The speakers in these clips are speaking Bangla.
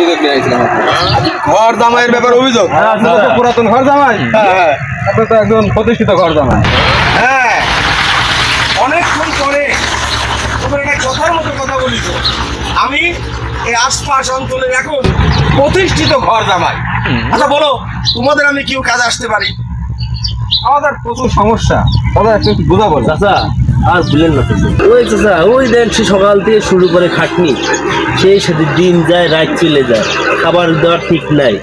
অভিযোগ নিয়ে ঘর ব্যাপারে অভিযোগ? পুরাতন ঘর জামাই। হ্যাঁ। হ্যাঁ আপনি তো একজন প্রতিষ্ঠিত ঘর জামাই। হ্যাঁ। তোমার একটা কথার মতো কথা বলিস আমি এই আশপাশ অঞ্চলের এখন প্রতিষ্ঠিত ঘর জামাই। আচ্ছা বলো তোমাদের আমি কেউ কাজে আসতে পারি? আমাদের প্রচুর সমস্যা। দাদা একটু একটু বুঝা বলো চাচা আর ভুলেন না ওই চাচা ওই দেন সে সকাল থেকে শুরু করে খাটনি। সেই সাথে দিন যায় রাত চলে যায়। খাবার দেওয়ার ঠিক নাই।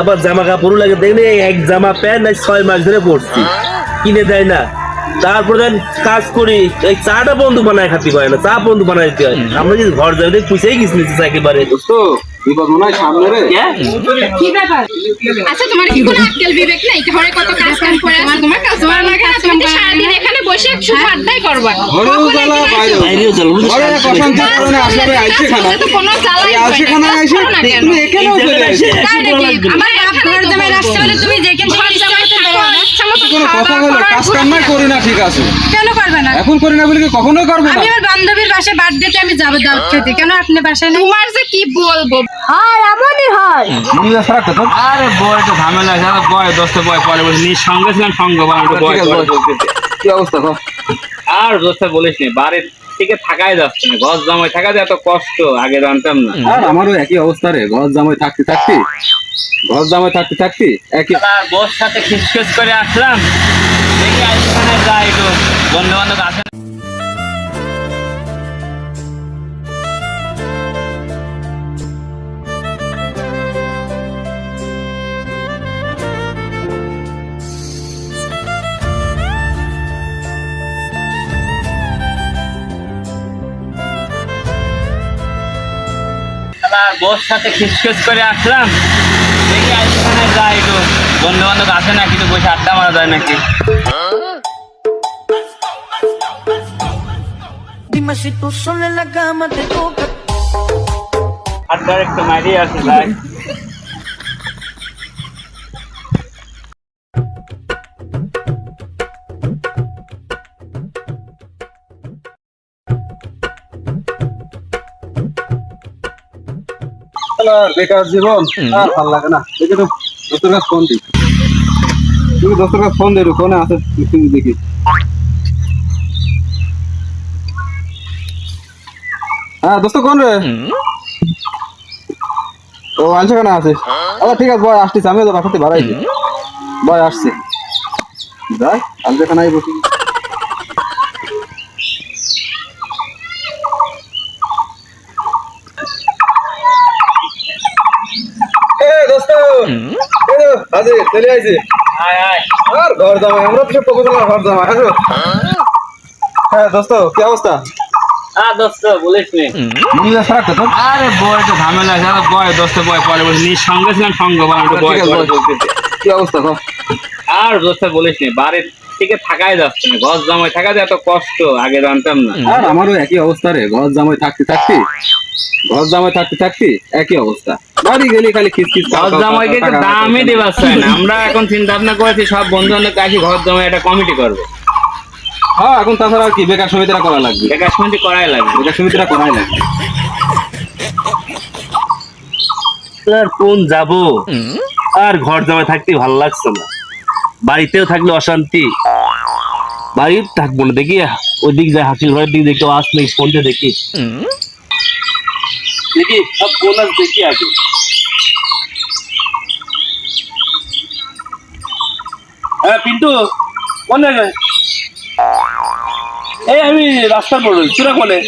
আবার জামা কাপড়ও লাগে দেখলে এক জামা প্যান্ট আজ ছয় মাস ধরে পড়ছি কিনে দেয় না। তারপর দেন কাজ করি এই চাটা বন্ধু বানায় খাতে পারে না চা বন্ধু বানায় দিতে হয়। আমরা যদি ঘর যাই দেখ পুষেই গেছি একেবারে তো বিপদ মনে হয় সামনে রে। হ্যাঁ? কি ব্যাপার? আচ্ছা তোমার কি কোনো আক্কেল বিবেক নাই? ঘরে কত কাজ কাম করে আছে? তোমার কাজ করা লাগে না তুমি সারাদিন এখানে বসে শুধু আড্ডাই করবা। ঘরেও জ্বালা বাইরেও চলো ঘরে এক অশান্তির কারণে আসলে আইছে খানা। তো কোনো জ্বালাই আইছে খানা আইছে তুমি এখানেও চলে আসে। তাই নাকি আমার বাপ ঘর জামাই রাখতে হলে তুমি যেখান কোনো কথা হলো করো, কাজ কাম নাই করি না ঠিক আছে। কেন করবে না? এখন করি না বলে কি কখনোই করব না? আমি আমার বান্ধবীর বাসায় বার্থডেতে আমি যাব দাওয়াত খেতে। কেন আপনি বাসায় নেই? তোমার যে কি বলব? মনে খারাপ কথা আরে বয় একটু ঝামেলা আছে। আরে বয় দোস্ত বয় পরে বলছি নিজ সঙ্গে ছিলাম সঙ্গ বয় একটু বয় ঠিক আছে, পরে বল। বলতেছি। কি অবস্থা কও? আর দোস্ত বলিস নি বাড়ির থেকে থাকাই যাচ্ছে না। ঘর জমায় থাকা যে এত কষ্ট আগে জানতাম না। আর আমারও একই অবস্থা রে। ঘর জামাই থাকতে থাকতে ঘর জামাই থাকতে থাকতে একই বস সাথে খিসখিস করে আসলাম। দেখি আজকে যাই একটু। বন্ধু বান্ধব আছে বস সাথে খিসখিস করে আসলাম। যাই একটু বন্ধু বান্ধব আছে না কিন্তু বসে আড্ডা মারা যায় নাকি. আড্ডার একটু মারিয়ে আসে যাই বেকার জীবন আর ভালো লাগে না। দেখে তো দোস্তের কাছে ফোন দিই। তুমি দোস্তের কাছে ফোন ফোনে আছে তুমি দেখি। হ্যাঁ দোস্ত কোন রে? ও আনছে কেন আছে আচ্ছা ঠিক আছে বয় আসতেছি আমিও তো বাসাতে বয় আসছে। যাই আনছে কেন বসি। দোস্ত হাজির চলে আইছি আয় আয় আর ঘর জামাই আমরা তো সব পকতলার ঘর জামাই আসো হ্যাঁ দোস্ত কি অবস্থা আর দোস্ত বলিস নি মনে খারাপ কথা আরে বয় একটু ঝামেলা আছে বয় দোস্ত বয় পরে বলছি নিজ সঙ্গে ছিলাম সঙ্গ বয় বয় ঠিক আছে, পরে বল। বলতেছি। কি অবস্থা আর দোস্ত বলিস নি বাড়ির থেকে থাকাই যাচ্ছে না। ঘর জমায় থাকা যে এত কষ্ট আগে জানতাম না। আর আমারও একই অবস্থা রে ঘর জামাই থাকতে থাকতে ঘর জামাই থাকতে থাকতে একই অবস্থা। বাড়ি গেলে খালি খিচখিচ ঘর জামাইকে তো দামই দেবার চাই না। আমরা এখন চিন্তা ভাবনা করেছি সব বন্ধু বান্ধব কাছে ঘর জামাই একটা কমিটি করব। হ্যাঁ এখন তাছাড়া আর কি বেকার সমিতিরা করা লাগবে। বেকার সমিতি করাই লাগবে। বেকার সমিতিরা করাই লাগবে। আর কোন যাব? আর ঘর জামাই থাকতে ভালো লাগছে না। বাড়িতেও থাকলে অশান্তি। বাড়ি থাকব না দেখি ওইদিক যায় হাসিল ঘরের দিকে দেখি আস নেই ফোনটা দেখি। দেখি সব দেখি আগে। হ্যাঁ পিন্টু কোন এই আমি রাস্তার পড়ল চূড়া কোনে?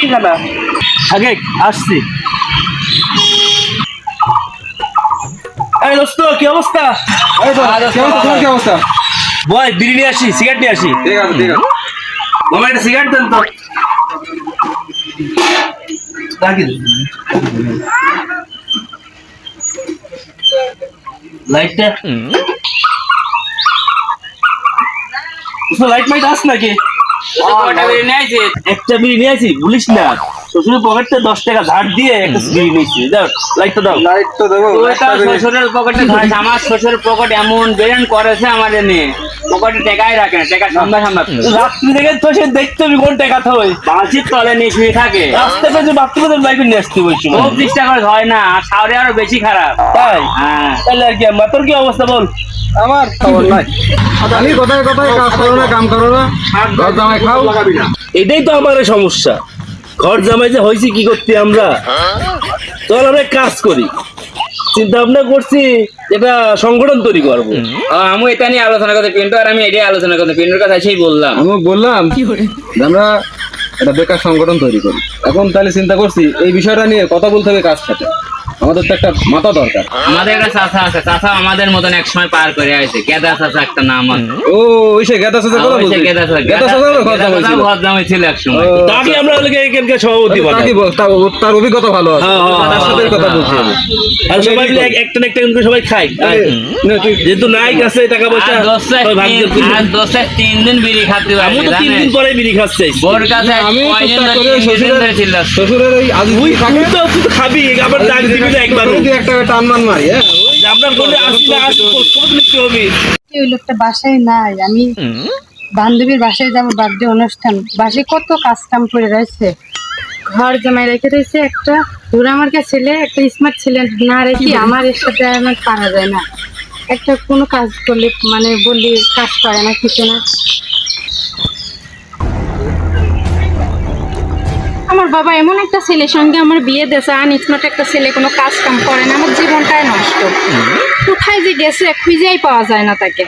ঠিকানা আগে আসছি। এই দোস্ত কি অবস্থা? কি অবস্থা বয় বিড়ি নিয়ে আসি সিগারেট নিয়ে আসি। ঠিক আছে ঠিক আছে। মামা একটা সিগারেট দেন তো। লাইটটা। লাইট মাইট আস নাকি? নিয়ে? একটা বিড়ি নিয়ে আসি বলিস না। শ্বশুরের পকেটে দশ টাকা ধার দিয়ে একটা বিড়ি নিচ্ছি দাও দাও। লাইট তো দেবো তুই তো দেবে। শ্বশুরের পকেটে আমার শ্বশুর পকেট এমন বেরেন করেছে আমাদের নিয়ে পকেটে টেকাই রাখে না টেকা সামনা সামনা। রাত্রি থেকে তো সে দেখতে হবে কোন টাকা থই বাঁচির তলে নিয়ে শুয়ে থাকে। বাইকে নিয়ে আসতে বলছি খুব চেষ্টা করে হয় না আর সাউরে আরও বেশি খারাপ। তাই? হ্যাঁ। তাহলে আর কি আমার তোর কি অবস্থা বল? আমার খবর নাই। খালি কোথায় কোথায়? কাজ করো না কাম করো না। খাও এটাই তো আমার সমস্যা। ঘর জামাই যে হয়েছি কি করতে আমরা? চল আমরা কাজ করি। চিন্তা ভাবনা করছি এটা সংগঠন তৈরি করব। আমি এটা নিয়ে আলোচনা করতে পিন্টু আর আমি এটাই আলোচনা করতে। পিন্টুর কথা সেই বললাম। আমি বললাম কি করে? আমরা একটা বেকার সংগঠন তৈরি করি। এখন তাহলে চিন্তা করছি এই বিষয়টা নিয়ে কথা বলতে হবে কাজ সাথে? আমাদের তো একটা মাথা দরকার। আমাদের একটা চাচা আছে চাচা আমাদের মতন এক সময় পার করে আছে কেদা চাচা একটা নাম আছে। ও ওই সে গেদা সাথে কথা বলছি গেদা চাচা গেদা সাথে ঘর জামাই ছিল ঘর জামাই এক সময় তাকে আমরা ওদেরকে এখানকার সভাপতি তা বানাই। কি বল- তার অভিজ্ঞতা ভালো আছে। হ্যাঁ, হ্যাঁ, তার সাথে কথা হ্যাঁ, বলছি আর সবাই মিলে একটা একটা করে সবাই খাই আয়। নে, তুই যেহেতু নাই কাছে টাকা পয়সা আর দোস্তে তিন- দিন বিড়ি খাতে আমি তো তিন দিন পরে বিড়ি খাচ্ছে। বোর কাছে আমি শ্বশুরের শ্বশুরের ওই আজ খাবি আবার ডাক দিবি। একবার একটা মারি হ্যাঁ? আমরা বলে আসি না আসি কত হবে? ওই লোকটা বাসায় নাই আমি বান্ধবীর বাসায় যাব বার্থডে অনুষ্ঠান। বাসায় কত কাজ কাম করে রয়েছে। ঘর জামাই রেখে রয়েছে একটা। দুরামার্কা ছেলে একটা স্মার্ট ছেলে না রেখে আমার এর সাথে আমার পারা যায় না। একটা কোনো কাজ করলে মানে বললি কাজ করে না কিছু না। আমার বাবা এমন একটা ছেলের সঙ্গে আমার বিয়ে দিয়েছে আনস্মার্ট একটা ছেলে কোনো কাজ কাম করে না আমার জীবনটাই নষ্ট। কোথায় যে গেছে খুঁজেই পাওয়া যায় না তাকে।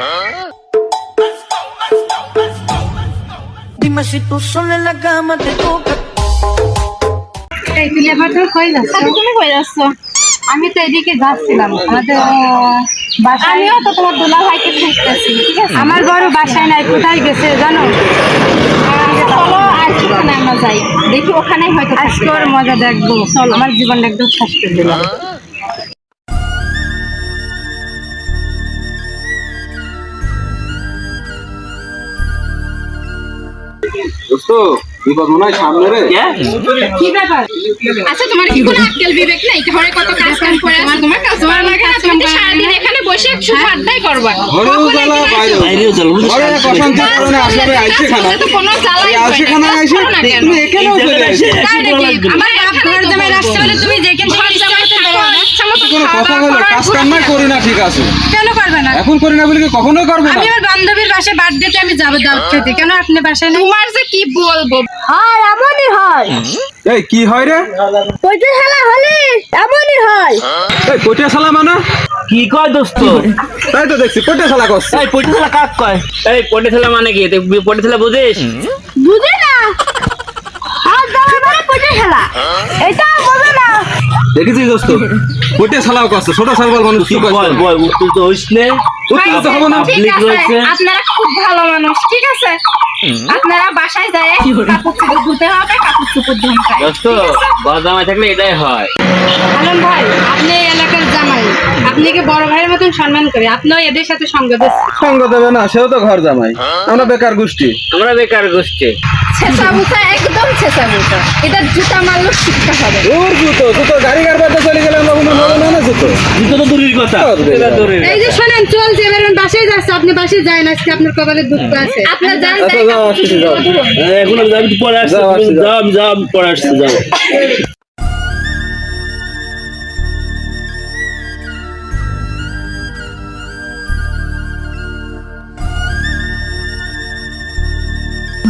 আচ্ছা, আমি তো এদিকে যাচ্ছিলাম। আমাদের আমিও তো তোমার দুলা ভাইকে খুঁজতেছি ঠিক আছে? আমার বড় বাসায় নাই কোথায় গেছে জানো? চলো। আজকে ওখানে আমরা যাই। দেখি ওখানেই হয়তো আজকে ওর মজা দেখব। আমার জীবনটা একদম শেষ করে দিলাম। দোস্ত বিপদ মনে হয় সামনে রে। কি? ব্যাপার? আচ্ছা তোমার কি কোনো আক্কেল বিবেক নেই? ঘরে কত কাজ কাম করে আছে? তোমার কাজ করা লাগে না তুমি তো সারাদিন এখানে বসে শুধু আড্ডাই করবা? ঘরেও কখনো জ্বালা বাইরেও বাইরেও ঘরে এক অশান্তির কারণে আসলে আইছে খানা তো কোনো জ্বালাই এই আসে না। খানা আইছে করো না কেন? তুমি এখানেও চলে আসে আমার ঘর জামাই রাখতে হলে তুমি যেখানে ঘর জামাই থাকো, ইচ্ছা মতো কোনো কথা দাওয়া কাজ ঘুরে করি না ঠিক আছে। কেন করবে না? এখন করি না বলে কি কখনোই করব না? আমি আমার বান্ধবীর বাসায় বার্থডেতে আমি যাব দাওয়াত খেতে? কেন আপনি বাসায় তোমার যে কি বলব? হয় এমনই হয়। এই কি হয় রে? খেলা হলে এমনই হয়। এই কোটিয়া শালা মানে? কি কয় দোস্ত? তাই তো দেখছি কোটিয়া শালা করছে। এই পয়সা কাক কয়? এই পটে ছেলে মানে কি? তুই পটে ছেলে বুঝিস? বুঝে না। আর যাওয়ার মানে কোইটা খেলা এটা বোঝে না। দেখেছিস দোস্ত? কোটিয়া শালাও করছে ছোট সালবাল মানুষ কি বয় উত্তেজিত হইস নে। উত্তেজিত হব না। ঠিক লিক আছে রয়েছে। আপনারা খুব ভালো মানুষ ঠিক আছে? আপনারা বাসায় যায় কাপড় চোপড় ধুতে হবে কাপড় চোপড় দোস্ত জামাই থাকলে এটাই হয়। আলম ভাই আপনি এলাকার জামাই। আপনাকে বড় ভাইয়ের মতন সম্মান করে? আপনিও এদের সাথে সঙ্গ দিচ্ছেন সঙ্গ দেবে না সেও তো ঘর জামাই। আমরা বেকার গোষ্ঠী। আমরা বেকার গোষ্ঠী। একদম এটা জুতা মারলো শিখতে হবে। ওর জুতো জুতো গাড়ি গাড়বাতে চলে গেলে আমরা কোনো না না জুতো? জুতো তো দূরের কথা এটা দূরের এই যে শোনেন চলছে এবার বাসায় যাচ্ছে। আপনি বাসায় যান আজকে আপনার কপালে দুঃখ আছে। আপনার যান আচ্ছা যায় যাও আসছি যাও। হ্যাঁ, এখন আমি যাবি পরে আসছি যাও, আসছি, যাও। যাও আমি যাও আমি পরে আসছি যাও।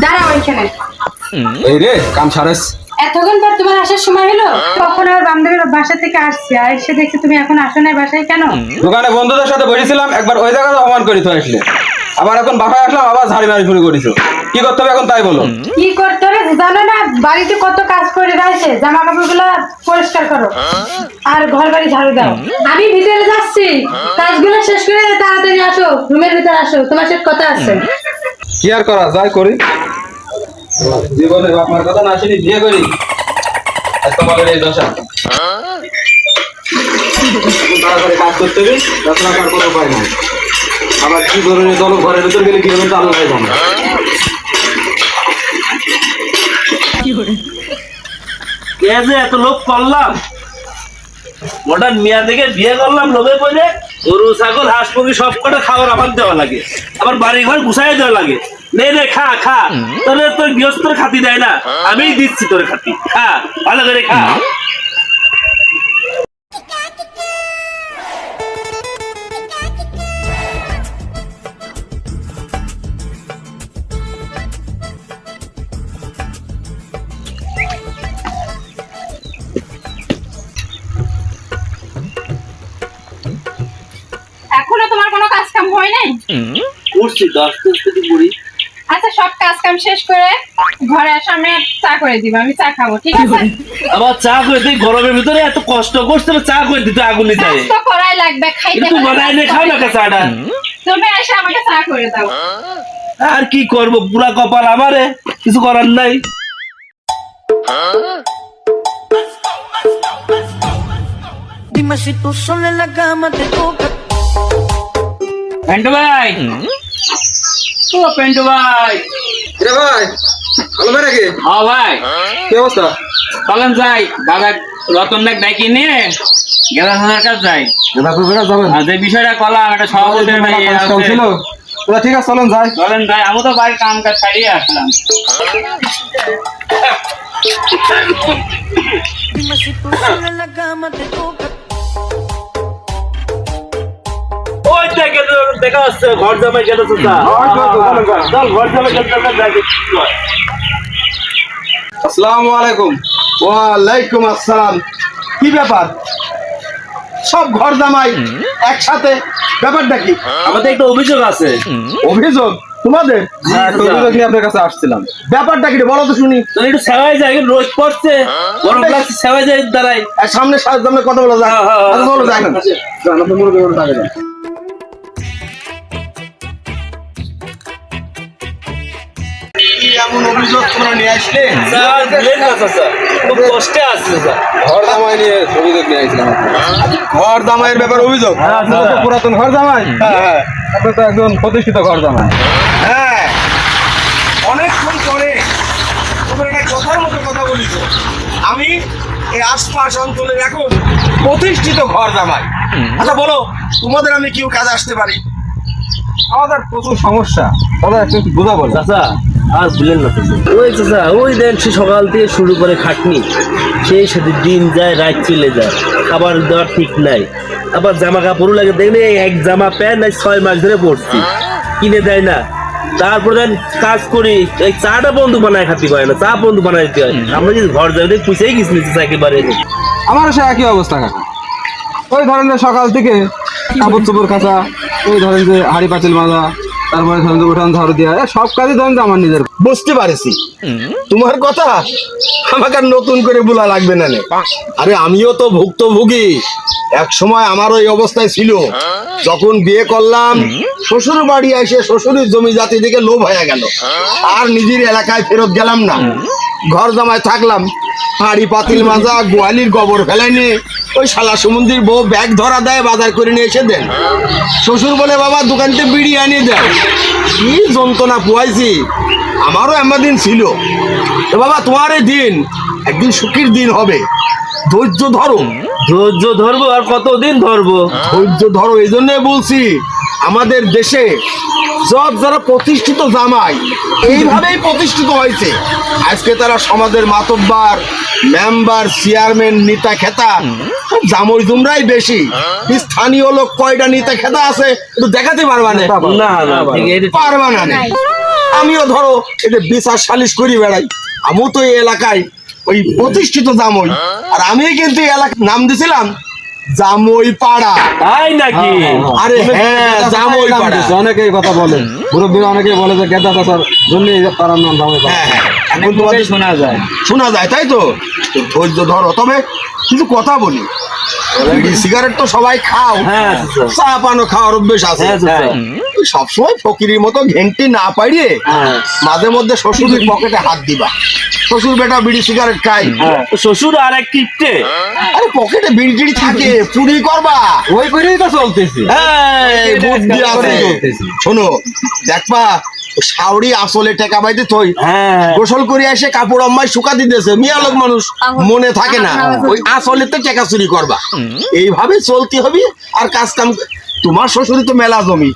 দাঁড়াও এখানে। এই রে কাম সারেস। এতক্ষণ পর তোমার আসার সময় হলো? কখন আমার বান্ধবীর বাসা থেকে আসছে। আর এসে দেখছি তুমি এখন আসো না বাসায় কেন? দোকানে বন্ধুদের সাথে বসেছিলাম একবার ওই জায়গাতে অপমান করিত আসলে। আবার এখন বাসায় আসলাম আবার ঝাড়ি মারি শুরু করিস কি করতে হবে এখন তাই বলো। কি করতে হবে জানো না বাড়িতে কত কাজ করে রয়েছে জামা কাপড়গুলো পরিষ্কার করো। আর ঘর বাড়ি ঝাড়ু দাও। আমি ভিতরে যাচ্ছি কাজগুলো শেষ করে তাড়াতাড়ি আসো রুমের ভিতরে আসো তোমার সাথে কথা আছে। কি আর করা যাই করি। জীবনে বাপ মার কথা না আসেনি বিয়ে করি। আজ তোমাদের এই দশা। তাড়াতাড়ি কাজ করতে হবে তাছাড়া আর কোনো উপায় নাই। আবার কি ধরনের দল ঘরের ভিতর গেলে কি হবে তা আল্লাহ জানে। এ যে এত লোক করলাম? মডার্ন মিয়া থেকে বিয়ে করলাম লোভে পড়ে গরু ছাগল হাঁস মুরগি সব কটা খাবার আমার দেওয়া লাগে। আবার বাড়ি ঘর গুছাই দেওয়া লাগে। নে নে খা খা। তোরে তোর গৃহস্থর খাতি দেয় না। আমিই দিচ্ছি তোর খাতি। খা ভালো করে খা। করছি দশ দিন থেকে করি আচ্ছা সব কাজ কাম শেষ করে ঘরে সামনে চা করে দিবা আমি চা খাব ঠিক আছে? আবার চা করে দিই গরমের ভিতরে এত কষ্ট করছে চা করে দিতে আগুনে যায় তো করাই লাগবে খাইতে হলে বানাই নে খাও না করতে চাটা। তুমি এসে আমাকে চা করে দাও। আর কি করব পুরা কপাল আমারে কিছু করার নাই। Dime si tú sola en la cama te toca. ভাই ও পেন্টু ভাই। রে ভাই ভালো ভাই নাকি? ও ভাই। কি অবস্থা? চলেন যাই দাদা রতন দেখ ডাকি নিয়ে গেলা থানার কাছে যাই। বাপুর বেড়া যাবেন? আর যে বিষয়টা কলাম একটা সভাপতির ভাই ছিল তোরা ঠিক আছে চলেন যাই। চলেন যাই আমি তো বাড়ির কাম কাজ ছাড়িয়ে আসলাম Dime si tú দেখে যাচ্ছে ঘর জামাই চল ঘর জামাই আসসালামু আলাইকুম। ওয়ালাইকুম আসসালাম। কি ব্যাপার? সব ঘর জামাই একসাথে? ব্যাপারটা কি? আমাদের একটা অভিযোগ আছে। অভিযোগ? তোমাদের? হ্যাঁ অভিযোগ নিয়ে আপনার কাছে আসছিলাম। ব্যাপারটা কি বলো তো শুনি। একটু সেবাই যায় রোদ পড়ছে। গরম লাগছে সেবাই যায় দাঁড়াই। সামনে সামনে কথা বলা যায়। হ্যাঁ, হ্যাঁ, হ্যাঁ। চলো যাই। না জান, আপনি মুরব্বী করে টাকা দেন। কি এমন অভিযোগ তোমরা নিয়ে আসলে? স্যার দিলেন না চাচা খুব কষ্টে আছে স্যার। ঘর জামাই নিয়ে অভিযোগ নিয়ে আসলাম ঘর জামাইয়ের ব্যাপার অভিযোগ? পুরাতন ঘর জামাই? হ্যাঁ। হ্যাঁ। আপনার তো একজন প্রতিষ্ঠিত ঘর জামাই। হ্যাঁ। অনেকক্ষণ পরে তোমরা একটা কথার মতো কথা বলিস আমি এই আশপাশ অঞ্চলের এখন প্রতিষ্ঠিত ঘর জামাই। আচ্ছা বলো তোমাদের আমি কেউ কাজে আসতে পারি? আমাদের প্রচুর সমস্যা। দাদা একটু বুঝা বলো চাচা আর ভুলেন না ওই চাচা ওই দেন সে সকাল থেকে শুরু করে খাটনি। সেই সাথে দিন যায় রাত চলে যায়। খাবার দেওয়ার ঠিক নাই। আবার জামা কাপড় লাগে দেখলে এক জামা প্যান্ট এই ছয় মাস ধরে পড়ছি কিনে দেয় না। তারপরে দেন কাজ করি এই চাটা বন্ধু বানায় খাতি পারে না চা বন্ধু বানায় দিতে হয়। আমরা যদি ঘর যাই পুষেই গেছি একেবারে। আমারও সে একই অবস্থা কাকা। ওই ধরেন যে সকাল থেকে কাপড় চোপড় কাচা ওই ধরেন যে হাড়ি পাতিল মাজা তারপরে ধরেন উঠান ঝাড়ু দেওয়া সব কাজই ধরেন আমার নিজের বুঝতে পারছি। তোমার কথা আমাকে নতুন করে বলা লাগবে না আরে আমিও তো ভুক্তভোগী। এক সময় আমারও এই অবস্থায় ছিল। যখন বিয়ে করলাম শ্বশুর বাড়ি এসে শ্বশুরের জমি জাতি দিকে লোভ হয়ে গেল। আর নিজের এলাকায় ফেরত গেলাম না। ঘর জামায় থাকলাম। হাড়ি, পাতিল মাজা, গোয়ালির গোবর ফেলাই নিয়ে ওই শালা সমুদ্রের বউ ব্যাগ ধরা দেয়, বাজার করে নিয়ে এসে দেন। শ্বশুর বলে, বাবা, দোকানতে বিড়ি আনিয়ে দেয় কি যন্ত্রণা পুয়াইছি। আমারও এমন দিন ছিল। তো বাবা তোমার এই দিন একদিন সুখীর দিন হবে। ধৈর্য ধরো। ধৈর্য ধরবো আর কতদিন ধরবো? ধৈর্য ধরো এই জন্য বলছি আমাদের দেশে সব যারা প্রতিষ্ঠিত জামাই এইভাবেই প্রতিষ্ঠিত হয়েছে। আজকে তারা সমাজের মাতব্বার মেম্বার চেয়ারম্যান নেতা খেতা জামই জুমরাই বেশি। স্থানীয় লোক কয়টা নেতা খেতা আছে একটু দেখাতে পারবা না? পারবা নে। আমিও ধরো এটা বিচার সালিশ করি বেড়াই। আমিও তো এই এলাকায় ওই প্রতিষ্ঠিত জামই। আর আমি কিন্তু এই এলাকার নাম দিছিলাম জামই পাড়া। তাই নাকি? আরে হ্যাঁ জামই পাড়া। অনেকেই কথা বলে। মুরব্বীরা অনেকেই বলে যে গেদা চাষার জন্য তার নাম জামাই পাড়া। হ্যাঁ হ্যাঁ এখন তোমাদের শোনা যায়। শোনা যায় তাই তো? তো ধৈর্য ধরো। তবে কিছু কথা বলি। বিড়ি সিগারেট তো সবাই খাও। হ্যাঁ। চা পানো খাওয়ার অভ্যেস আছে। হ্যাঁ। ওই সবসময় ফকিরির মতো ঘেন্টি না পাইয়ে হ্যাঁ। মাঝে মধ্যে শ্বশুরের পকেটে হাত দিবা। শ্বশুর বেটা বিড়ি সিগারেট খাই শ্বশুর আর এক কিপটে। আরে পকেটে বিড়ি টিড়ি থাকে চুরি করবা। ওই করেই তো চলতেছে। শোনো দেখবা সাউরি আসলে টাকা পাইতে থই। হ্যাঁ। গোসল করে এসে কাপড় আম্মাই শুকা দিতেছে। মিয়া লোক মানুষ মনে থাকে না। ওই আসলে তো টাকা চুরি করবা। এইভাবে চলতে হবে আর কাজ কাম তোমার শ্বশুরই তো মেলা জমি।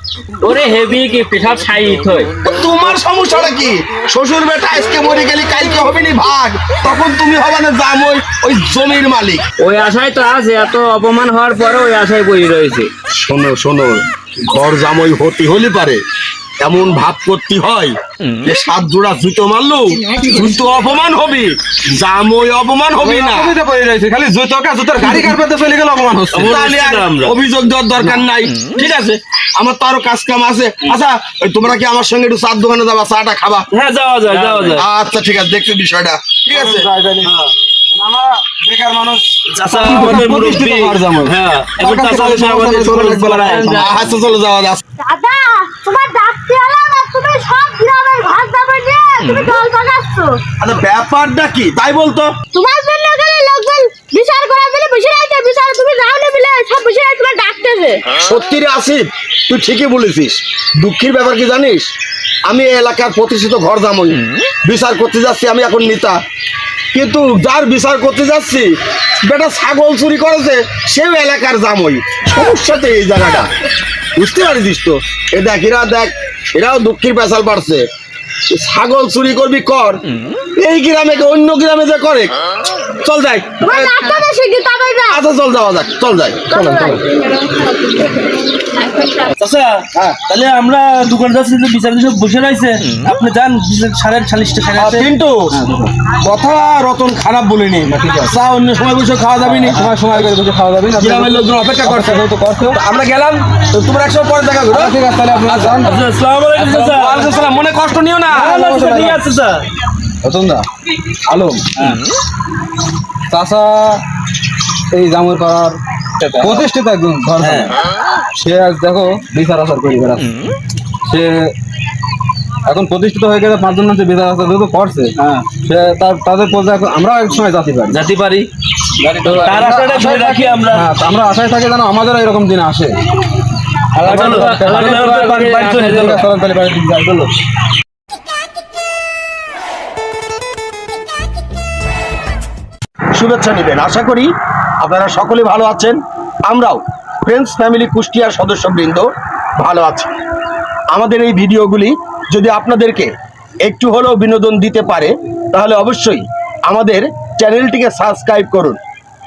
ওরে হেভি কি পেশাব সাইট হয় তোমার সমস্যাটা কি? শ্বশুর বেটা আজকে মরে গেলি কালকে হবে নি ভাগ। তখন তুমি হবে না জাম ওই ওই জমির মালিক। ওই আশায় তো আছে এত অপমান হওয়ার পরে ওই আশায় বই রয়েছে। শোনো শোনো ঘর জামাই হতে হলে পারে। এমন ভাব করতে হয় যে সাত জোড়া জুতো মারলো জুতো অপমান হবে। জামই অপমান হবে না। খালি জুতোটা জুতোর গাড়ি কারপাতে চলে গেল অপমান হচ্ছে। তাহলে আমরা। অভিযোগ দেওয়ার দরকার নাই। ঠিক আছে? আমার তো আরও কাজ কাম আছে। আচ্ছা ওই তোমরা কি আমার সঙ্গে একটু চার দোকানে যাবা? চাটা খাবা? হ্যাঁ যাওয়া যায় যাওয়া যায়। আচ্ছা ঠিক আছে দেখতে বিষয়টা। ঠিক আছে? দাদা তোমার ব্যাপারটা কি? তাই বলতো। তোমার জন্য এখানে লোকজন বিচার করার জন্য বসে রয়েছে বিচার তুমি যাও না বলে সব বসে রয়েছে তোমার ডাকতেছে। সত্যি রে আসিফ তুই ঠিকই বলেছিস। দুঃখের ব্যাপার কি জানিস? আমি এলাকার প্রতিষ্ঠিত ঘর জামই। বিচার করতে যাচ্ছি আমি এখন নেতা। কিন্তু যার বিচার করতে যাচ্ছি বেটা ছাগল চুরি করেছে সেও এলাকার জামই। সমস্যা তো এই জায়গাটা। বুঝতে পারিস তো? এ দেখ এরা দেখ এরাও দুঃখের পেশাল পারছে ছাগল চুরি করবি কর। এই গ্রামে অন্য গ্রামে যে করে। চল যাই। তোমার আচ্ছা চল যাওয়া যাক চল যাই তাহলে আমরা দোকানে যাচ্ছি বিচার সব বসে রয়েছে। আপনি যান সাড়ে চালিশটা সাড়ে কিন্তু কথা রতন খারাপ বলিনি। চা অন্য সময় বসে খাওয়া যাবে নি। সময় সময় করে বসে খাওয়া যাবে না। গ্রামের লোকজন অপেক্ষা করছে। তো করছ। আমরা গেলাম তো তোমরা একসময় পরে দেখা করো। আচ্ছা, ঠিক আছে তাহলে আপনারা যান। আচ্ছা আসসালামু। আলাইকুম আসসালাম, মনে কষ্ট নিও না। ঠিক আছে চাচা রতনদা আলম চাষা এই জামুর পাড়ার প্রতিষ্ঠিত একজন ঘর সে আজ দেখো বিচার আচার করে বেড়াচ্ছে। সে এখন প্রতিষ্ঠিত হয়ে গেছে পাঁচজন মানুষ বিচার আচার যেহেতু করছে সে তার তাদের পর্যায়ে আমরাও এক সময় জাতি পারি। যেতে পারি। আমরা হ্যাঁ আমরা আশায় থাকি যেন আমাদেরও এরকম দিন আসে। শুভেচ্ছা নেবেন। আশা করি আপনারা সকলে ভালো আছেন। আমরাও ফ্রেন্ডস ফ্যামিলি কুষ্টিয়ার সদস্যবৃন্দ ভালো আছি। আমাদের এই ভিডিওগুলি যদি আপনাদেরকে একটু হলেও বিনোদন দিতে পারে, তাহলে অবশ্যই আমাদের চ্যানেলটিকে সাবস্ক্রাইব করুন।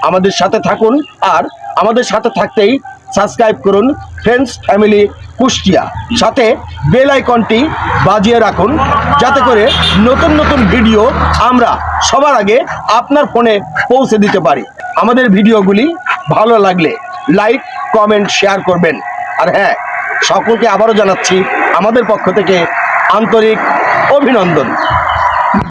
আমাদের সাথে থাকুন আর আমাদের সাথে থাকতেই সাবস্ক্রাইব করুন। Friends family Kushtia. সাথে বেল আইকনটি বাজিয়ে রাখুন, যাতে করে নতুন নতুন ভিডিও আমরা সবার আগে আপনার ফোনে পৌঁছে দিতে পারি। আমাদের ভিডিওগুলি ভালো লাগলে লাইক, কমেন্ট, শেয়ার করবেন। আর হ্যাঁ সকলকে আবারও জানাচ্ছি, আমাদের পক্ষ থেকে আন্তরিক অভিনন্দন।